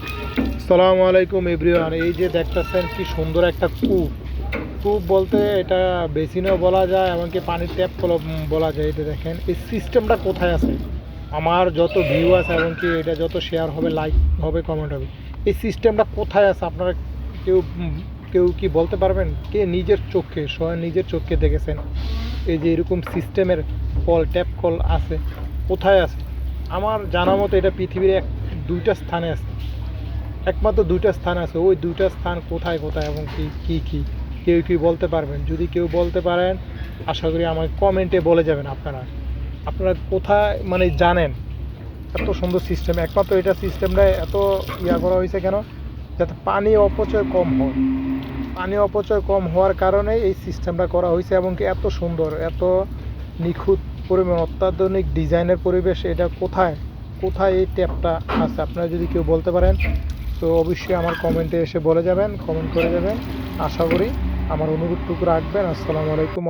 আসসালামু আলাইকুম এভরিওয়ান, এই যে দেখতেছেন কি সুন্দর একটা কূপ। কূপ বলতে এটা বেসিনও বলা যায়, এমনকি পানির ট্যাপ বলা যায়। এটা দেখেন, এই সিস্টেমটা কোথায় আছে? আমার যত ভিউ আছে, এমনকি এটা যত শেয়ার হবে লাইক হবে কমেন্ট হবে, এই সিস্টেমটা কোথায় আছে? আপনারা কেউ কেউ কি বলতে পারবেন? কে নিজের চোখে, স্বয়ং নিজের চোখে দেখেছেন? এই যে এরকম সিস্টেমের কল, ট্যাপ কল আছে, কোথায় আছে? আমার জানা মতো এটা পৃথিবীর এক, দুইটা স্থানে আছে। একমাত্র দুইটা স্থান আছে। ওই দুইটা স্থান কোথায় কোথায় এবং কি কি কি? কেউ কি বলতে পারবেন? যদি কেউ বলতে পারেন, আশা করি আমাকে কমেন্টে বলে যাবেন আপনারা। আপনারা কোথায় মানে জানেন? এত সুন্দর সিস্টেম একমাত্র এটা সিস্টেমটা এত ইয়া করা হয়েছে কেন? যাতে পানি অপচয় কম হয়। পানি অপচয় কম হওয়ার কারণে এই সিস্টেমটা করা হয়েছে এবং কি এত সুন্দর, এত নিখুঁত পরিমাণ, অত্যাধুনিক ডিজাইনের পরিবেশ এটা কোথায়? কোথায় এই ট্যাপটা আছে? আপনারা যদি কেউ বলতে পারেন তো অবশ্যই আমার কমেন্টে এসে বলে যাবেন কমেন্ট করে যাবেন। আশা করি আমার অনুরোধটুকু রাখবেন। আসসালামু আলাইকুম।